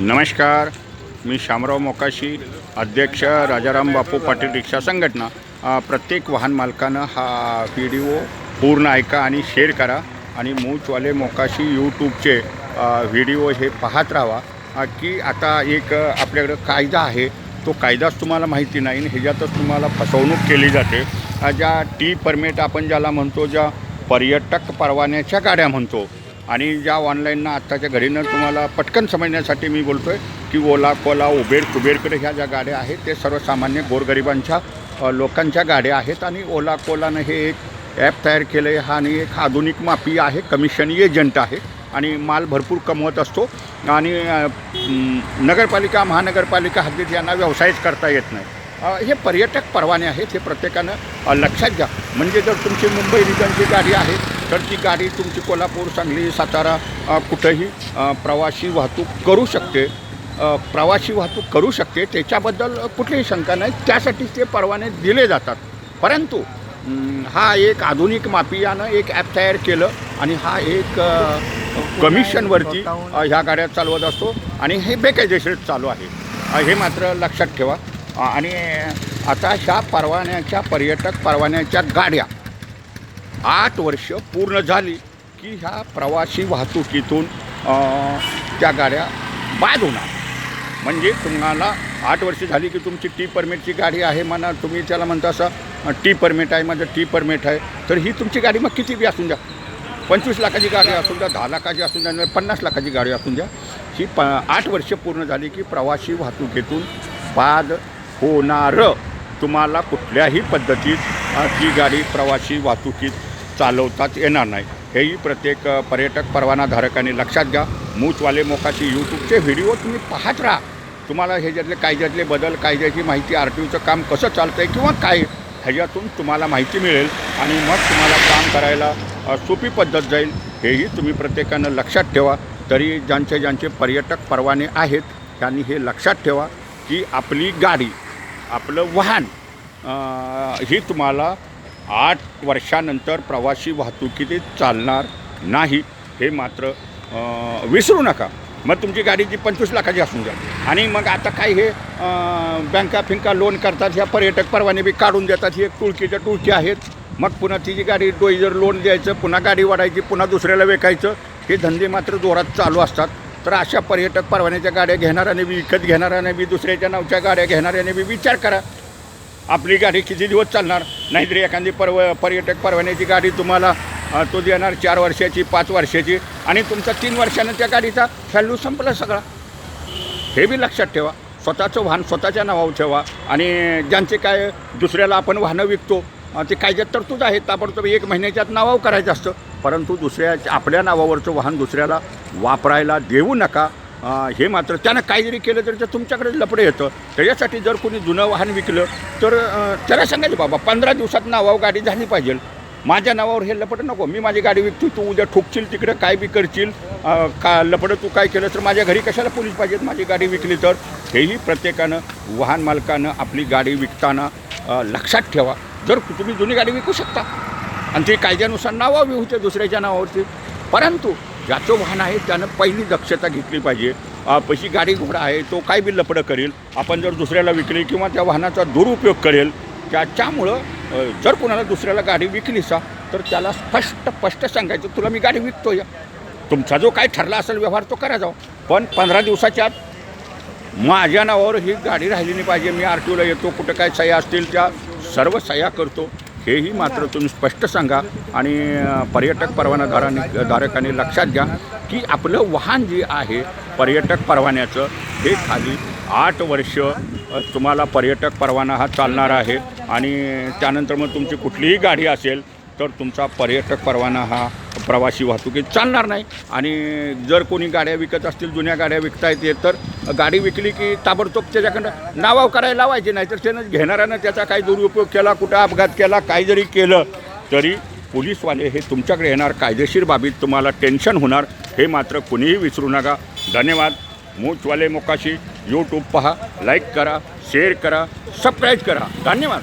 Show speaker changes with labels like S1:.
S1: नमस्कार. मी शामराव मोकाशी अध्यक्ष राजाराम बापू पाटील रिक्षा संघटना. प्रत्येक वाहन मालकानं हा व्हिडिओ पूर्ण ऐका आणि शेअर करा आणि मूचवाले मोकाशी यूट्यूबचे व्हिडिओ हे पाहत राहा. की आता एक आपल्याकडं कायदा आहे. तो कायदाच तुम्हाला माहिती नाही आणि ह्याच्यातच तुम्हाला फसवणूक केली जाते. ज्या टी परमिट आपण ज्याला म्हणतो ज्या पर्यटक परवान्याच्या गाड्या म्हणतो आणि ज्या ऑनलाईननं आत्ताच्या घडीनं तुम्हाला पटकन समजण्यासाठी मी बोलतो आहे की ओला कोला उबेर कुबेरकडे ह्या ज्या गाड्या आहेत ते सर्वसामान्य गोरगरिबांच्या लोकांच्या गाड्या आहेत आणि ओला कोलानं हे एक ॲप तयार केलं आहे हा आणि एक आधुनिक मापी आहे कमिशन एजंट आहे आणि माल भरपूर कमवत असतो आणि नगरपालिका महानगरपालिका हद्दीत यांना व्यवसायच करता येत नाही. हे पर्यटक परवाने आहेत हे प्रत्येकानं लक्षात घ्या. म्हणजे जर तुमची मुंबई रिजनची गाडी आहे तर ती गाडी तुमची कोल्हापूर सांगली सातारा कुठंही प्रवासी वाहतूक करू शकते. प्रवासी वाहतूक करू शकते. त्याच्याबद्दल कुठलीही शंका नाही. त्यासाठीच ते परवाने दिले जातात. परंतु हा एक आधुनिक मापियानं एक ॲप तयार केलं आणि हा एक कमिशनवरती ह्या गाड्या चालवत असतो आणि हे बेकायदेशीर चालू आहे. हे मात्र लक्षात ठेवा. आणि आता ह्या परवान्याच्या पर्यटक परवान्याच्या गाड्या आठ वर्ष पूर्ण झाली की ह्या प्रवासी वाहतुकीतून त्या गाड्या बाद होणार. म्हणजे तुम्हाला आठ वर्ष झाली की तुमची टी परमिटची गाडी आहे म्हणा तुम्ही त्याला म्हणता असं टी परमिट आहे माझं टी परमिट आहे तर ही तुमची गाडी मग किती बी असून द्या. पंचवीस लाखाची गाडी असून द्या दहा लाखाची असून द्या पन्नास लाखाची गाडी असून द्या. ही प आठ वर्ष पूर्ण झाली की प्रवासी वाहतुकीतून बाद होणार. तुम्हाला कुठल्याही पद्धतीत ती गाडी प्रवासी वाहतुकीत चालवताच येणार नाही. हेही प्रत्येक पर्यटक परवानाधारकांनी लक्षात घ्या. मूचवाले मोकाचे यूट्यूबचे व्हिडिओ तुम्ही पाहत राहा. तुम्हाला ह्याच्यातले कायद्यातले बदल कायद्याची माहिती आर टी ओचं काम कसं चालतं आहे किंवा काय ह्याच्यातून तुम्हाला माहिती मिळेल आणि मग तुम्हाला काम करायला सोपी पद्धत जाईल. हेही तुम्ही प्रत्येकानं लक्षात ठेवा. तरी ज्यांचे ज्यांचे पर्यटक परवाने आहेत त्यांनी हे लक्षात ठेवा की आपली गाडी आपलं वाहन ही तुम्हाला आठ वर्षानंतर प्रवासी वाहतुकीत चालणार नाही हे मात्र विसरू नका. मग तुमची गाडी जी पंचवीस लाखाची असून द्या. आणि मग आता काय हे बँका फिंका लोन करतात ह्या पर्यटक परवाने बी काढून देतात ही एक टुळकीच्या टुळकी आहेत. मग पुन्हा तिची गाडी डोई जर लोन द्यायचं पुन्हा गाडी वाढायची पुन्हा दुसऱ्याला विकायचं हे धंदे मात्र जोरात चालू असतात. तर अशा पर्यटक परवान्याच्या गाड्या घेणाऱ्याने बी विकत घेणाऱ्याने बी दुसऱ्याच्या नावच्या गाड्या घेणाऱ्याने बी विचार करा. आपली गाडी किती दिवस चालणार? नाहीतर एखादी परव पर्यटक परवान्याची गाडी तुम्हाला तो देणार चार वर्षाची पाच वर्षाची आणि तुमचा तीन वर्षानं त्या गाडीचा व्हॅल्यू संपला सगळा. हे बी लक्षात ठेवा. स्वतःचं वाहन स्वतःच्या नावावर ठेवा आणि ज्यांचे काय दुसऱ्याला आपण वाहनं विकतो ते कायद्यात तरतूद आहे ताबडतोब एक महिन्याच्यात नावावर करायचं असतं. परंतु दुसऱ्या आपल्या नावावरचं वाहन दुसऱ्याला वापरायला देऊ नका. हे मात्र त्यानं काही जरी केलं तरी ते तुमच्याकडे लपडे येतं. त्याच्यासाठी जर कोणी जुनं वाहन विकलं तर त्याला सांगायचं बाबा पंधरा दिवसात नावावर गाडी झाली पाहिजे. माझ्या नावावर हे लपडं नको. मी माझी गाडी विकतो तू उद्या ठोकशील तिकडे काय बी करशील का लपडं तू काय केलं तर माझ्या घरी कशाला पोलीस पाहिजेत? माझी गाडी विकली तर. हेही प्रत्येकानं वाहन मालकानं आपली गाडी विकताना लक्षात ठेवा. जर तुम्ही जुनी गाडी विकू शकता आणि ते कायद्यानुसार नावावी होते दुसऱ्याच्या नावावरती. परंतु ज्याचं वाहन आहे त्यानं पहिली दक्षता घेतली पाहिजे. पशी पैशी गाडी घोडा आहे तो काय बी लपडं करेल आपण जर दुसऱ्याला विकली किंवा त्या वाहनाचा दुरुपयोग करेल त्याच्यामुळं जर कोणाला दुसऱ्याला गाडी विकलीसा तर त्याला स्पष्ट स्पष्ट सांगायचं तुला मी गाडी विकतो या तुमचा जो काय ठरला असेल व्यवहार तो करा जाऊ पण पंधरा दिवसाच्या आत माझ्या नावावर ही गाडी राहिली नाही पाहिजे. मी आर टी ओला येतो कुठं काय सह्या असतील त्या सर्व सह्या करतो. हेही मात्र तुम्ही स्पष्ट सांगा आणि पर्यटक परवानाधारांनी धारकांनी लक्षात घ्या की आपलं वाहन जे आहे पर्यटक परवान्याचं हे खाली आठ वर्ष तुम्हाला पर्यटक परवाना हा चालणार आहे आणि त्यानंतर मग तुमची कुठलीही गाडी असेल तर तुमचा पर्यटक परवाना हा प्रवासी वाहतुकीत चालणार नाही. आणि जर कोणी गाड्या विकत असतील जुन्या गाड्या विकता येते तर गाडी विकली की ताबडतोब त्याच्याकडं नावाव करायला लावायचे नाही तर त्यानं घेणाऱ्यानं त्याचा काही दुरुपयोग केला कुठं अपघात केला काय जरी केलं तरी पोलीसवाले हे तुमच्याकडे येणार कायदेशीर बाबीत तुम्हाला टेन्शन होणार हे मात्र कुणीही विसरू नका. धन्यवाद. मूचवाले मोकाशी यूट्यूब पहा लाईक करा शेअर करा सबस्क्राईब करा. धन्यवाद.